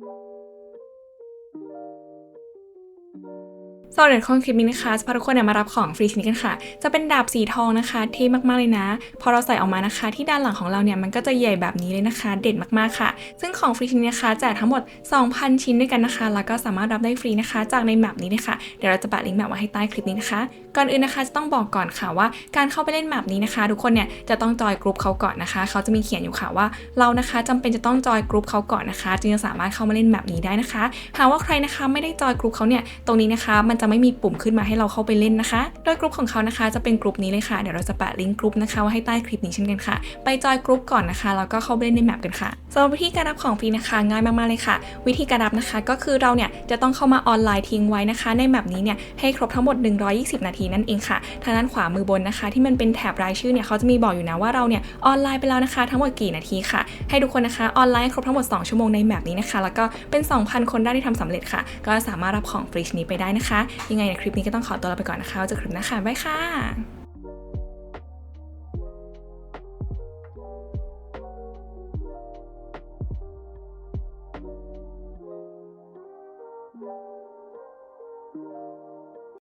you สวัสดีคนคลิปนี้นะคะจะพาทุกคนเนี่ยมารับของฟรีชนิดกันค่ะ จะเป็นดาบสีทองนะคะเท่มากๆเลยนะ พอเราใส่ออกมานะคะ ที่ด้านหลังของเราเนี่ยมันก็จะใหญ่แบบนี้เลยนะคะ เด่นมากๆค่ะ ซึ่งของฟรีชนิดนะคะแจกทั้งหมด 2,000 ชิ้นด้วยกันนะคะ แล้วก็สามารถรับได้ฟรีนะคะ จากในแมปนี้นะคะเดี๋ยวเราจะแปะลิงก์แมปไว้ให้ใต้คลิปนี้นะคะ ก่อนอื่นนะคะจะต้องบอกก่อนค่ะว่า การเข้าไปเล่นแมปนี้นะคะ ทุกคนเนี่ยจะต้องจอยกรุ๊ปเขาก่อนนะคะ เขาจะมีเขียนอยู่ค่ะว่า เรานะคะจำเป็นจะต้องจอยกรุ๊ปเขาก่อนนะคะ จึงจะสามารถเข้ามาเล่นแมปนี้ได้นะคะ หากว่าใครนะคะไม่ได้จอยกรุ๊ปเขาเนี่ยตรงนี้นะคะ มันจะไม่มีปุ่มขึ้นมาให้เราเข้าไปเล่นนะคะ โดยกรุ๊ปของเขานะคะ จะเป็นกรุ๊ปนี้เลยค่ะเดี๋ยวเราจะแปะลิงก์กรุ๊ปนะคะไว้ให้ใต้คลิปนี้เช่นกันค่ะ ไปจอยกรุ๊ปก่อนนะคะแล้วก็เข้าไปเล่นในแมปกันค่ะสำหรับวิธีการรับของฟรีนะคะง่ายมากๆเลยค่ะ วิธีการรับนะคะก็คือเราเนี่ยจะต้องเข้ามาออนไลน์ทิ้งไว้นะคะ ในแมปนี้เนี่ยให้ครบทั้งหมด 120 นาทีนั่นเองค่ะทางด้านขวามือบนนะคะ ที่มันเป็นแถบรายชื่อเนี่ยเขาจะมีบอกอยู่นะว่าเราเนี่ยออนไลน์ไปแล้วนะคะ ทั้งหมดกี่นาทีค่ะ ให้ทุกคนนะคะออนไลน์ครบทั้งหมด 2 ชั่วโมงในแมปนี้นะคะ แล้วก็เป็น 2,000 คนได้ที่ทำสำเร็จค่ะ ก็สามารถรับของฟรีชนี้ไปได้นะคะ ยังไงในคลิปนี้ก็ต้องขอตัวลาไปก่อนนะคะเจอคลิปหน้าค่ะบ๊ายค่ะ